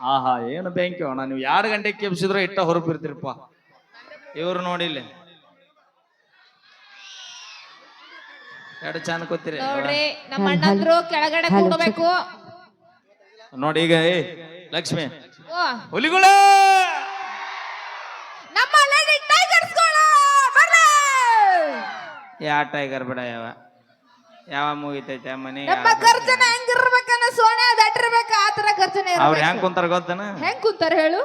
ಆಹಾ ಏನು ಬೆಂಕಿ ಅಣ್ಣ ನೀವು ಎರಡು ಗಂಟೆಗೆ ಕೆಪ್ಸಿದ್ರೆ ಇಟ್ಟ ಹೊರಪಿರ್ತೀರಪ್ಪ ಇವ್ರು ನೋಡಿಲ್ಲ ಎರಡು ಚಂದ ಕೂತಿರಿ ನೋಡ್ರಿ ನಮ್ಮ ಅಣ್ಣಂದ್ರು ಕೆಳಗಡೆ ಕೂಡಬೇಕು. ನೋಡಿ ಈಗ ಏ ಲಕ್ಷ್ಮಿ. ಓ. ಹುಲಿಗಳ! ನಮ್ಮ ಲೇಡಿ ಟೈಗರ್ಸ್ಗಳ ಬರ್ಲಿ! ಯಾವ ಟೈಗರ್ ಬಿಡ ಯಾವ? ಯಾವ ಮುಗಿತೈತೆ ಮನೆ ನಮ್ಮ ಗರ್ಜನೆ ಹೆಂಗಿರ್ಬೇಕನ್ನ ಅವ್ರು. ಹೆಂಗ್ ಕುಂತಾರ ಗೊತ್ತನ? ಹೆಂಗ್ ಕುಂತಾರ ಹೇಳು?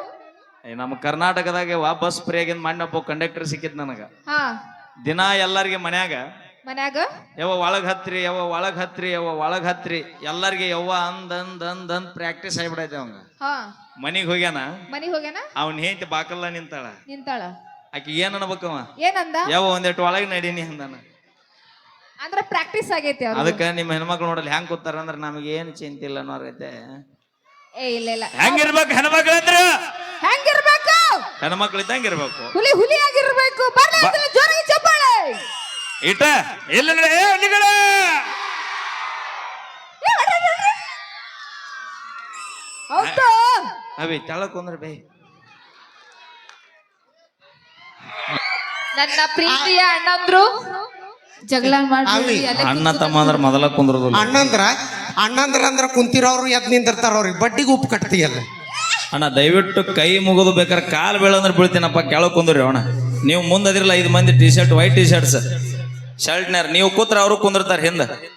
ನಮ್ ನಮ್ಮ ಕರ್ನಾಟಕದಾಗ ವಾ ಬಸ್ ಫ್ರೀ ಆಗಿಂದ ಮಣ್ಣಪ್ಪ ಕಂಡಕ್ಟರ್ ಸಿಕ್ಕಿದ್ ನನಗ. ಹಾ. ದಿನ ಎಲ್ಲರಿಗೆ ಮನ್ಯಾಗ ಮನ್ಯಾಗ? ಯಾವ ಒಳಗ್ ಹತ್ರಿ ಯಾವ ಒಳಗ್ ಹತ್ರಿ ಯಾವ ಒಳಗ್ ಹತ್ರಿ ಎಲ್ಲರಿಗೆ ಯವ್ವ ಅಂದ್ ಅಂದ್ ಅಂದ್ ಅಂದ್ ಪ್ರಾಕ್ಟೀಸ್ ಆಗಿಬಿಡೈತೆ ಅವಂಗ. ಹಾ. ಮನಿಗ್ ಹೋಗ್ಯಾನ? ಮನಿಗ್ ಹೋಗ್ಯಾನ? ಅವ್ನ ಹೆಂಡತಿ ಬಾಕಲ್ಲ ನಿಂತಾಳ. ನಿಂತಾಳ. ಆಕಿ ಏನ್ ಅನ್ಬೇಕವ ಏನಂದ? ಯಾವ ಒಂದೆಟ್ ಒಳಗ್ ನಡೀನಿ ಅಂದಾನ. ಅಂದ್ರೆ ಪ್ರಾಕ್ಟೀಸ್ ಆಗೈತಿ ಅದಕ್ಕೆ ನಿಮ್ಮ ಹೆಣ್ಮಕ್ಳು ನೋಡಲ್ ಹೆಂಗ್ ಕೂತಾರ ಅಂದ್ರೆ ನಮ್ಗೆ ಏನ್ ಚಿಂತಿಲ್ಲ ಅನ್ನೋರೈತೆ ಏ ಇಲ್ಲ ಇಲ್ಲ. ಹೆಂಗಿರ್ಬೇಕು ಹೆಣ್ಮಕ್ಳು ಅಂದ್ರ ಹೆಂಗಿರ್ಬೇಕು ಹೆಣ್ಮಕ್ಳು ಇದ್ದಂಗ ಇರ್ಬೇಕು ಹುಲಿ ಹುಲಿ ಆಗಿರ್ಬೇಕು ಬರ್ಲಿ ಅಂದ್ರೆ ಜೋರಾಗಿ ಚಪ್ಪಾಳೆ ಇಟ ಇಲ್ಲ ನಡೆ, ಏ ಹೌದು ಅವಿ ತಳಕೊಂದ್ರ ಕುಂದ್ರ ಬೇ. ನನ್ನ ಪ್ರೀತಿಯ ಅಣ್ಣಂದ್ರು. ಜಗಳ ಮಾಡಿ. ಅಣ್ಣ ತಮ್ಮ ಅಂದ್ರ ಮೊದಲ ಕುಂದ್ರದ ಅಣ್ಣಂದ್ರ? ಅಣ್ಣಂದ್ರ ಅಂದ್ರ ಕುಂತಿರೋರು ಎದ್ ನಿಂದಿರ್ತಾರ ಅವ್ರಿಗೆ. ಬಡ್ಡಿಗೆ ಉಪ್ಪು ಕಟ್ತೀಯಲ್ಲ. ಅಣ್ಣ ದಯವಿಟ್ಟು ಕೈ ಮುಗಿದು ಬೇಕಾದ್ರೆ ಕಾಲು ಬೀಳಂದ್ರೆ ಬೀಳ್ತೀನಪ್ಪ ಕೆಳಗೆ ಕುಂದ್ರಿ ಅಣ್ಣ ನೀವು ಮುಂದದಿರಲ್ಲ ಐದು ಮಂದಿ T shirt white T shirts ಶರ್ಟ್ನ್ಯಾರ ನೀವು ಕೂತ್ರ ಅವರು ಕುಂದಿರ್ತಾರೆ ಹಿಂದೆ.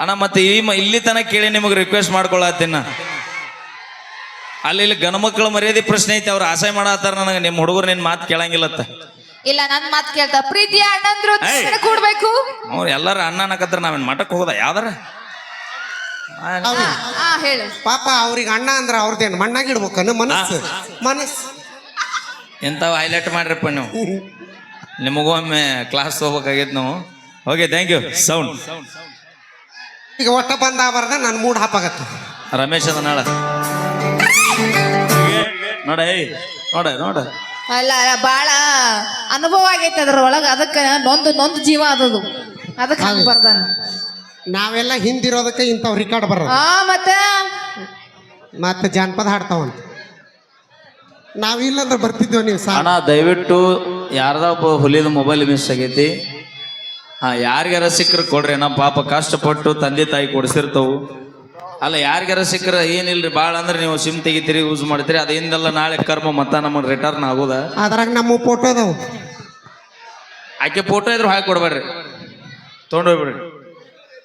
ಅಣ್ಣ ಮತ್ತೆ ಈ ಮ- ಇಲ್ಲಿ ತನಕ ಕೇಳಿ ನಿಮಗೆ ರಿಕ್ವೆಸ್ಟ್ ಮಾಡ್ಕೊಳತ್ತೀನ ಅಲ್ಲಿ ಇಲ್ಲಿ ಗಣಮಕ್ಕಳ ಮರ್ಯಾದೆ ಪ್ರಶ್ನೆ ಐತಿ ಅವ್ರು ಆಸೆ ಮಾಡತ್ತಾರ ನನಗೆ. ನಿಮ್ಮ ಹುಡುಗರು ನಿನ್ನ ಮಾತು ಕೇಳಂಗಿಲ್ಲತ್ತ. ಇಲ್ಲ ನನ್ ಮಾತು ಕೇಳ್ತಾ. ಪ್ರೀತಿ ಅಣ್ಣಂದ್ರು ತಕ್ಷಣ ಕೂಡ್ಬೇಕು. ಅವ್ರು ಎಲ್ಲಾರು ಅಣ್ಣ ಅನ್ನಕತ್ರ ನಾವೇನ್ ಮಠಕ್ಕೆ ಹೋಗೋದ? ಯಾವ್ದಾರ? ಆ ಹೇಳು. ಪಾಪ ಅವ್ರಿಗೆ ಅಣ್ಣ ಅಂದ್ರ ಅವ್ರದ್ದೇನು? ಮಣ್ಣಾಗ ಇಡ್ಬೇಕನ್ನ ಮನಸ್ಸು. ಮನಸ್ಸು. ಎಂತ ಹೈಲೈಟ್ ಮಾಡ್ರಪ್ಪ ನೀವು. ನಿಮಗೂ ಒಮ್ಮೆ ಕ್ಲಾಸ್ ಹೋಗ್ಬೇಕಾಗಿತ್ತು ನಾವು. ಓಕೆ ಥ್ಯಾಂಕ್ ಯು ಸೌಂಡ್ ಈಗ ಒಟ್ಟ ಬಂದ ಬರ್ದ ನನ್ನ ಮೂಡ್ ಹಾಪಾಗತ್ತೆ ರಮೇಶ್ ಅದ ನಾಳ. ನೋಡ ಏಯ್ ನೋಡ ನೋಡ. ಅಲ್ಲ ಅಲ್ಲ, ಬಾಳ ಅನುಭವ ಆಗೈತೆ ಅದ್ರೊಳಗ. ಅದಕ್ಕ ನೊಂದು ನೊಂದು ಜೀವ ಅದದು ಅದಕ್ಕೆ ಹಂಗ ಬರ್ದಾನ ನಾವೆಲ್ಲ ಹಿಂದಿರೋದಕ್ಕೆ ಇಂಥವ್ ರಿಕಾರ್ಡ್ ಬರ ಆ ಮತ್ತೆ? ಮತ್ತೆ ಜಾನಪದ ಹಾಡ್ತಾವಂತ. ನಾವಿಲ್ಲಂದ್ರೆ ಬರ್ತಿದ್ವಿ ನೀವು ಸಾ ಅಣ್ಣ ದಯವಿಟ್ಟು ಯಾರ್ದ ಒಬ್ಬ ಹುಲಿದ ಮೊಬೈಲ್ ಮಿಸ್ ಆಗೈತಿ. ಹಾ ಯಾರಿಗಾರ ಸಿಕ್ಕರೆ ಕೊಡ್ರಿ ನಮ್ಮ ಪಾಪ ಕಷ್ಟಪಟ್ಟು ತಂದೆ ತಾಯಿ ಕೊಡಿಸಿರ್ತಾವು. ಅಲ್ಲ ಯಾರಿಗಾರ ಸಿಕ್ಕರ ಏನಿಲ್ರಿ ಭಾಳ ಅಂದ್ರೆ ನೀವು ಸಿಮ್ ತೆಗಿತೀರಿ ಯೂಸ್ ಮಾಡ್ತೀರಿ ಅದಿಂದೆಲ್ಲ ನಾಳೆ ಕರ್ಮ ಮತ್ತ ನಮ್ಮ ರಿಟರ್ನ್ ಆಗೋದ. ಅದ್ರಾಗ ನಮ್ಮ ಫೋಟೋ ಅದಾವು. ಆಕೆ ಫೋಟೋ ಇದ್ರು ಹಾಕಿ ಕೊಡ್ಬೇಡ್ರಿ ತೊಗೊಂಡೋಗ್ಬಿಡ್ರಿ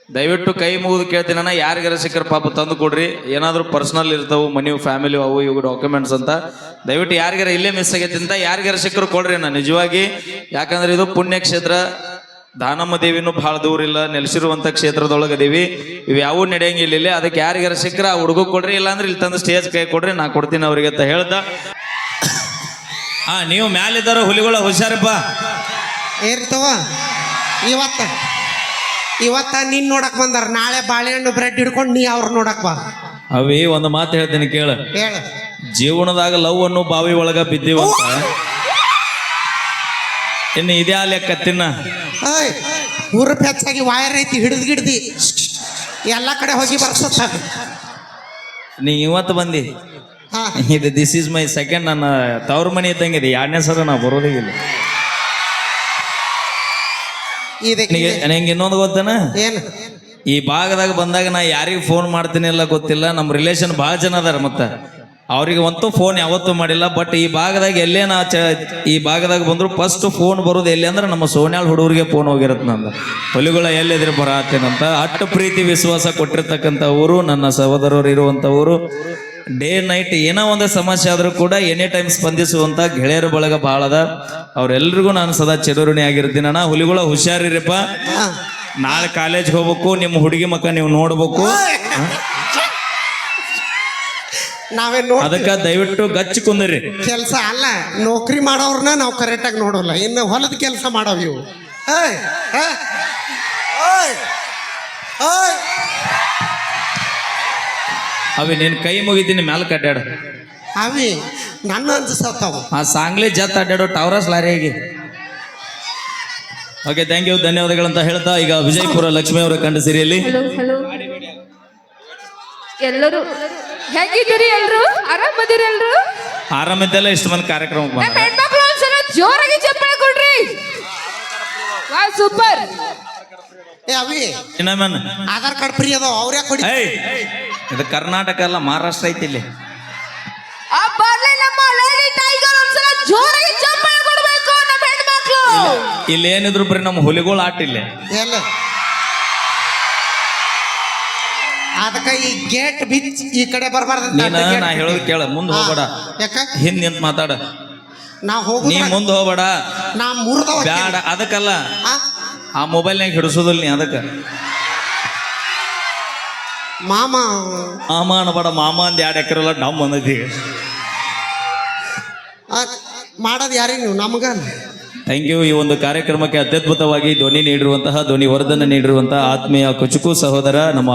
ದಯವಿಟ್ಟು ಕೈ ಮುಗಿದು ಕೇಳ್ತೀನಿ ಅಣ್ಣ, ಯಾರಿಗಾರ ಸಿಕ್ಕರೆ ಪಾಪ ತಂದು ಕೊಡ್ರಿ. ಏನಾದರೂ ಪರ್ಸನಲ್ ಇರ್ತಾವು, ಮನಿ ಫ್ಯಾಮಿಲಿ ಅವು ಇವು ಡಾಕ್ಯುಮೆಂಟ್ಸ್ ಅಂತ. ದಯವಿಟ್ಟು ಯಾರಿಗಾರ ಇಲ್ಲೇ ಮಿಸ್ ಆಗೈತಿ ಅಂತ ಯಾರಿಗಾರ ಸಿಕ್ಕರು ಕೊಡ್ರಿ ಅಣ್ಣ, ನಿಜವಾಗಿ. ಯಾಕಂದ್ರೆ ಇದು ಪುಣ್ಯ ಕ್ಷೇತ್ರ. ದಾನಮ್ಮ ದೇವಿನೂ ಭಾಳ ದೂರ ಇಲ್ಲ ನೆಲೆಸಿರುವಂಥ ಕ್ಷೇತ್ರದೊಳಗೆ ದೇವಿ ಇವು ಯಾವೂ ನಡೆಯಂಗಿಲ್ಲ ಇಲ್ಲಿ. ಅದಕ್ಕೆ ಯಾರಿಗಾರ ಸಿಕ್ಕರೆ ಆ ಹುಡುಗ ಕೊಡ್ರಿ, ಇಲ್ಲಾಂದ್ರೆ ಇಲ್ಲಿ ತಂದು ಸ್ಟೇಜ್ ಕೈ ಕೊಡ್ರಿ, ನಾ ಕೊಡ್ತೀನಿ ಅವ್ರಿಗೆ ಅಂತ ಹೇಳ್ದ. ಹಾ, ನೀವು ಮ್ಯಾಲಿದ್ದಾರ ಹುಲಿಗಳ ಹುಷಾರಪ್ಪ. ಏರ್ತವ ಇವತ್ತ ಇವತ್ತ ನೀನ್ ನೋಡಕ್ ಬಂದಾರ. ನಾಳೆ ಬಾಳೆಹಣ್ಣು ಬ್ರೆಡ್ ಹಿಡ್ಕೊಂಡು ನೀ ಅವ್ರ ನೋಡಕ್ ಬಾ. ಅವಿ ಒಂದು ಮಾತು ಹೇಳ್ತೀನಿ ಕೇಳ. ಹೇಳ. ಜೀವನದಾಗ ಲವ್ ಅನ್ನು ಬಾವಿ ಒಳಗ ಬಿದ್ದಿವ ಇನ್ನು ಇದೇ ಲೆಕ್ಕ ತಿನ್ನ? ಏಯ್ ಊರು ಹೆಚ್ಚಾಗಿ ವಾಯರ್ ಐತಿ ಹಿಡಿದ್ ಗಿಡ್ದಿ. ಎಲ್ಲ ಕಡೆ ಹೋಗಿ ಬರ್ಸತ್ತ. ನೀ ಇವತ್ತು ಬಂದಿ? ಹಾ. ಇದು ದಿಸ್ ಈಸ್ ಮೈ ಸೆಕೆಂಡ್ ನನ್ನ ತವ್ರ ಮನೆ ಇದ್ದಂಗಿದೆ ಎರಡನೇ ಸಲ ನಾ ಬರೋದಿಲ್ಲ ಇಲ್ಲ. ಇದಕ್ಕೆ ನಿಂಗೆ ಇನ್ನೊಂದು ಗೊತ್ತನ? ಏನು? ಈ ಭಾಗದಾಗ ಬಂದಾಗ ನಾ ಯಾರಿಗೆ ಫೋನ್ ಮಾಡ್ತೀನಿ ಇಲ್ಲ ಗೊತ್ತಿಲ್ಲ ನಮ್ಮ ರಿಲೇಷನ್ ಭಾಳ ಜನ ಅದಾರ ಮತ್ತೆ. ಅವ್ರಿಗೆ ಅಂತೂ ಫೋನ್ ಯಾವತ್ತೂ ಮಾಡಿಲ್ಲ ಬಟ್ ಈ ಭಾಗದಾಗ ಎಲ್ಲೇ ನಾ ಚ ಈ ಭಾಗದಾಗ ಬಂದ್ರು ಫಸ್ಟ್ ಫೋನ್ ಬರೋದು ಎಲ್ಲಿ ಅಂದ್ರೆ ನಮ್ಮ ಸೋನ್ಯಾಳ್ ಹುಡುಗರಿಗೆ ಫೋನ್ ಹೋಗಿರತ್ತೆ ನಂದು. ಹೊಲಿಗಳ ಎಲ್ಲಿದ್ರೆ ಬರತ್ತೇನಂತ ಅಟ್ಟು ಪ್ರೀತಿ ವಿಶ್ವಾಸ ಕೊಟ್ಟಿರ್ತಕ್ಕಂಥ ಊರು ನನ್ನ ಸಹೋದರರು ಇರುವಂಥ ಊರು ಡೇ ನೈಟ್ ಏನೋ ಒಂದು ಸಮಸ್ಯೆ ಆದರೂ ಕೂಡ ಎನಿ ಟೈಮ್ ಸ್ಪಂದಿಸುವಂತ ಗೆಳೆಯರ ಬಳಗ ಭಾಳ ಅದ. ಅವ್ರೆಲ್ರಿಗೂ ನಾನು ಸದಾ ಚದುರಣಿ ಆಗಿರ್ತೀನಿ ಅಣ್ಣ. ಹುಲಿಗಳ ಹುಷಾರಿರಪ್ಪ. ನಾಳೆ ಕಾಲೇಜ್ ಹೋಗ್ಬೇಕು ನಿಮ್ಮ ಹುಡುಗಿ ಮಕ್ಕ ನೀವು ನೋಡ್ಬೇಕು. ನಾವೇ ಅದಕ್ಕ ದಯವಿಟ್ಟು ಗಚ್ಚಿ ಕುಂದ್ರಿ. ಕೆಲಸ ಅಲ್ಲ ನೌಕರಿ ಮಾಡೋರ್ನ ನಾವು ಕರೆಕ್ಟಾಗಿ ನೋಡೋಲ್ಲ. ಇನ್ನು ಹೊಲದ ಕೆಲಸ ಮಾಡವ್ ಇವು. ಅವಿ ನಿನ್ನ ಕೈ ಮುಗಿತೀನಿ ಮ್ಯಾಲ ಕಡ್ಡಾಡ ಅವಿ ನನ್ನ ಅನ್ಸತ್ತಾವು ಆ ಸಾಂಗ್ಲಿ ಜತ್ ಅಡ್ಡಾಡೋ ಟವರಸ್ ಲಾರಿಗೆ ಓಕೆ ಥ್ಯಾಂಕ್ ಯು ಧನ್ಯವಾದಗಳಂತ ಹೇಳ್ತಾ ಈಗ ವಿಜಯಪುರ ಲಕ್ಷ್ಮಿ ಅವರ ಕಂಡ ಸಿರಿಯಲ್ಲಿ. ಎಲ್ಲರೂ ಹೇಗಿದ್ದೀರಿ ಎಲ್ರು? ಆರಾಮದಿರಿ ಎಲ್ಲರೂ ಆರಾಮಿದ್ದೆಲ್ಲ ಇಷ್ಟು ಮಂದಿ ಒಂದ್ಸಲ ಜೋರಾಗಿ ಚಪ್ಪಾಳೆ ಕೊಡ್ರಿ. ಸೂಪರ್ ಏ ಅವಿ ಇನ್ನೊಮ್ಮೆ ಆಧಾರ್ ಕಾರ್ಡ್ ಫ್ರೀ ಅದಾವ ಅವ್ರ ಯಾಕೆ ಕೊಡಿ ಏಯ್ ಇದು ಕರ್ನಾಟಕ ಅಲ್ಲ ಮಹಾರಾಷ್ಟ್ರ ಐತಿ ಇಲ್ಲಿ. ಆ ಬರ್ಲಿ ನಮ್ಮ ಲೇಡಿ ಟೈಗರ್ ಒಂದ್ಸಲ ಜೋರಾಗಿ ಚಪ್ಪಾಳೆ ಕೊಡ್ಬೇಕು ನಮ್ಮ ಹೆಣ್ಮಕ್ಳು. ಇಲ್ಲಿ ಏನಿದ್ರು ಬರೀ ನಮ್ಮ ಹುಲಿಗಳು ಆಟ ಇಲ್ಲಿ. ಎಲ್ಲ. ಅದಕ್ಕ ಈ ಗೇಟ್ ಬಿಚ್ ಈ ಕಡೆ ಬರಬಾರ್ದಂತ ನೀನ ನಾ ಹೇಳೋದು ಕೇಳ ಮುಂದೆ ಹೋಗ್ಬೇಡ. ಯಾಕ? ಹಿಂದ್ ನಿಂತ್ ಮಾತಾಡ. ನಾ ನೀ ಹೋಗುದ ಮುಂದೆ ಹೋಗ್ಬೇಡ. ನಾ ಮುರಿದವ ಬ್ಯಾಡ ಅದಕ್ಕಲ್ಲ. ಆ? ಮೊಬೈಲ್ ಮೊಬೈಲ್ನಾಗ ಹಿಡಿಸೋದಿಲ್ಲ ನೀ ಅದಕ್ಕೆ. ಮಾಮ. ಮಾಮ ಬಡ ಮಾಮ ಅಂದ್ ಎರಡು ಎಕರೆ ಎಲ್ಲ ಡಮ್ ಅಂದೈತಿ ಆ, ಮಾಡೋದು ಯಾರಿಗೆ ನೀವು? ನಮಗ? ಥ್ಯಾಂಕ್ ಯು ಈ ಒಂದು ಕಾರ್ಯಕ್ರಮಕ್ಕೆ ಅತ್ಯದ್ಭುತವಾಗಿ ಧ್ವನಿ ನೀಡಿರುವಂತಹ ಧ್ವನಿ ವರ್ಧನೆ ನೀಡಿರುವಂತಹ ಆತ್ಮೀಯ ಕುಚುಕು ಸಹೋದರ ನಮ್ಮ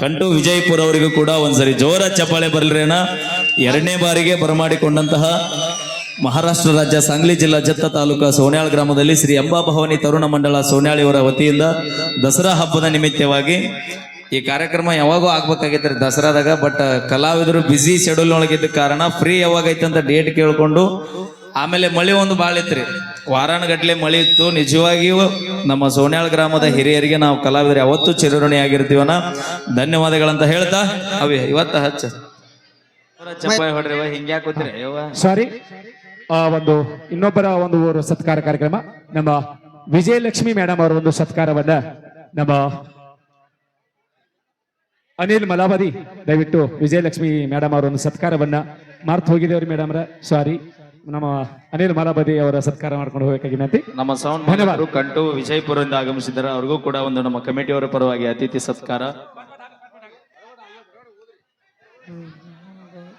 ಕಂಟು ವಿಜಯಪುರ ಅವರಿಗೂ ಕೂಡ ಒಂದ್ಸರಿ ಜೋರ ಚಪ್ಪಾಳೆ ಬರ್ಲಿರೇನ ಎರಡನೇ ಬಾರಿಗೆ ಬರಮಾಡಿಕೊಂಡಂತಹ ಮಹಾರಾಷ್ಟ್ರ ರಾಜ್ಯ ಸಾಂಗ್ಲಿ ಜಿಲ್ಲಾ ಜತ್ತ ತಾಲೂಕ ಸೋನ್ಯಾಳ್ ಗ್ರಾಮದಲ್ಲಿ ಶ್ರೀ ಅಂಬಾಭವಾನಿ ತರುಣ ಮಂಡಳ ಸೋನ್ಯಾಳಿಯವರ ವತಿಯಿಂದ ದಸರಾ ಹಬ್ಬದ ನಿಮಿತ್ತವಾಗಿ ಈ ಕಾರ್ಯಕ್ರಮ ಯಾವಾಗೂ ಆಗ್ಬೇಕಾಗೈತ್ರಿ ದಸರಾದಾಗ ಬಟ್ ಕಲಾವಿದರು ಬ್ಯುಸಿ ಶೆಡ್ಯೂಲ್ ಒಳಗಿದ್ದ ಕಾರಣ ಫ್ರೀ ಯಾವಾಗೈತೆ ಅಂತ ಡೇಟ್ ಕೇಳ್ಕೊಂಡು ಆಮೇಲೆ ಮಳೆ ಒಂದು ಭಾಳ ಇತ್ರಿ ವಾರಾನಗಟ್ಲೆ ಮಳೆ ಇತ್ತು. ನಿಜವಾಗಿಯೂ ನಮ್ಮ ಸೋನ್ಯಾಳ್ ಗ್ರಾಮದ ಹಿರಿಯರಿಗೆ ನಾವು ಕಲಾವಿದರು ಯಾವತ್ತೂ ಚಿರಋಣಿ ಆಗಿರ್ತೀವನ ಧನ್ಯವಾದಗಳಂತ ಹೇಳ್ತಾ ಅವೇ. ಇವತ್ತ ಹಚ್ಚ. ಸಾರಿ ಆ ಒಂದು ಇನ್ನೊಬ್ಬರ ಒಂದು ಊರು ಸತ್ಕಾರ ಕಾರ್ಯಕ್ರಮ. ನಮ್ಮ ವಿಜಯಲಕ್ಷ್ಮಿ ಮೇಡಮ್ ಅವರ ಒಂದು ಸತ್ಕಾರವನ್ನ ನಮ್ಮ ಅನಿಲ್ ಮಲಾವದಿ ದಯವಿಟ್ಟು ವಿಜಯಲಕ್ಷ್ಮಿ ಮೇಡಮ್ ಅವರ ಒಂದು ಸತ್ಕಾರವನ್ನ ಮಾರ್ತ್ ಹೋಗಿದ್ದೇವ್ರಿ ಮೇಡಮ್ ಸಾರಿ ನಮ್ಮ ಅನಿಲ್ ಮಲಾಬದಿ ಅವರ ಸತ್ಕಾರ ಮಾಡ್ಕೊಂಡು ಹೋಗಬೇಕಾಗಿ ವಿನಂತಿ. ನಮ್ಮ ಸೌಂಡ್ ಕಂಟು ವಿಜಯಪುರದಿಂದ ಆಗಮಿಸಿದ್ದಾರೆ. ಅವ್ರಿಗೂ ಕೂಡ ಒಂದು ನಮ್ಮ ಕಮಿಟಿಯವರ ಪರವಾಗಿ ಅತಿಥಿ ಸತ್ಕಾರ.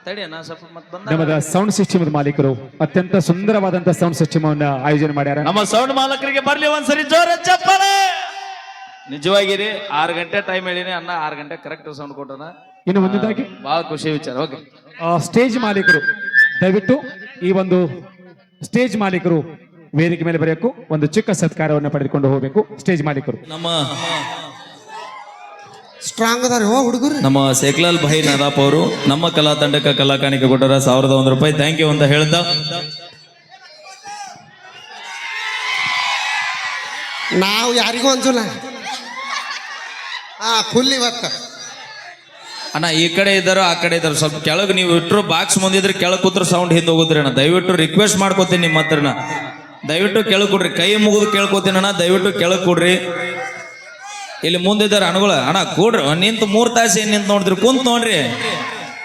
ತಡಿ ನಾ ಸ್ವಲ್ಪ ಮತ್ತ್ ಬಂದ ನಮ್ಮದ ಸೌಂಡ್ ಸಿಸ್ಟಮ್ ಮಾಲೀಕರು ಅತ್ಯಂತ ಸುಂದರವಾದಂತ ಸೌಂಡ್ ಸಿಸ್ಟಮ್ ಅನ್ನ ಆಯೋಜನೆ ಮಾಡ್ಯಾರ. ನಮ್ಮ ಸೌಂಡ್ ಮಾಲಕರಿಗೆ ಬರ್ಲಿ ಒಂದ್ಸರಿ ಜೋರ ಚಪ್ಪಾಳೆ. ನಿಜವಾಗಿರಿ ಆರು ಗಂಟೆ ಟೈಮ್ ಹೇಳಿನಿ ಅನ್ನ ಆರು ಗಂಟೆ ಕರೆಕ್ಟ್ ಸೌಂಡ್ ಕೊಟ್ಟನ ಇನ್ನು ಮುಂದಿದ್ದಾಗಿ ಬಹಳ ಖುಷಿ ವಿಚಾರ ಓಕೆ. ಆ, ಸ್ಟೇಜ್ ಮಾಲೀಕರು ದಯವಿಟ್ಟು ಈ ಒಂದು ಸ್ಟೇಜ್ ಮಾಲೀಕರು ವೇದಿಕೆ ಮೇಲೆ ಬರೆಯಬೇಕು ಒಂದು ಚಿಕ್ಕ ಸತ್ಕಾರವನ್ನು ಪಡೆದುಕೊಂಡು ಹೋಗಬೇಕು ಸ್ಟೇಜ್ ಮಾಲೀಕರು. ನಮ್ಮ ಸ್ಟ್ರಾಂಗ್ ಅದಾರ ಹುಡುಗರು. ನಮ್ಮ ಸೇಕ್ಲಾಲ್ ಭಾಯಿ ನದಾಪ್ ಅವರು ನಮ್ಮ ಕಲಾ ತಂಡಕ್ಕೆ ಕಲಾ ಕಾಣಿಕೆ ಕೊಟ್ಟರ ಸಾವಿರದ ಒಂದು ರೂಪಾಯಿ. ಥ್ಯಾಂಕ್ ಯು ಅಂತ ಹೇಳ್ತಾ. ನಾವು ಯಾರಿಗೂ ಅಂಜಲ್ಲ. ಹಾ ಫುಲ್ ಇವತ್ತ. ಅಣ್ಣ ಈ ಕಡೆ ಇದ್ದಾರೋ ಆ ಕಡೆ ಇದ್ದಾರೋ ಸ್ವಲ್ಪ ಕೆಳಗೆ ನೀವು ಇಟ್ಟರು ಬಾಕ್ಸ್ ಮುಂದಿದ್ರೆ ಕೆಳಗೆ ಕೂತ್ರ ಸೌಂಡ್ ಹಿಂದೆ ಹೋಗುದ್ರಿ ಅಣ್ಣ. ದಯವಿಟ್ಟು ರಿಕ್ವೆಸ್ಟ್ ಮಾಡ್ಕೋತೀನಿ ನಿಮ್ಮ ಹತ್ರನ. ದಯವಿಟ್ಟು ಕೆಳಗೆ ಕೊಡ್ರಿ. ಕೈ ಮುಗಿದು ಕೇಳ್ಕೊತೀನಿ ಅಣ್ಣ. ದಯವಿಟ್ಟು ಕೆಳಗೆ ಕೊಡ್ರಿ. ಇಲ್ಲಿ ಮುಂದಿದ್ದಾರೆ ಅಣಗಳ ಅಣ್ಣ ಕೂಡ್ರಿ ನಿಂತು ಮೂರ್ ತಾಸು ಏನ್ ನಿಂತು ನೋಡಿದ್ರಿ ಕುಂತ್ ನೋಡ್ರಿ.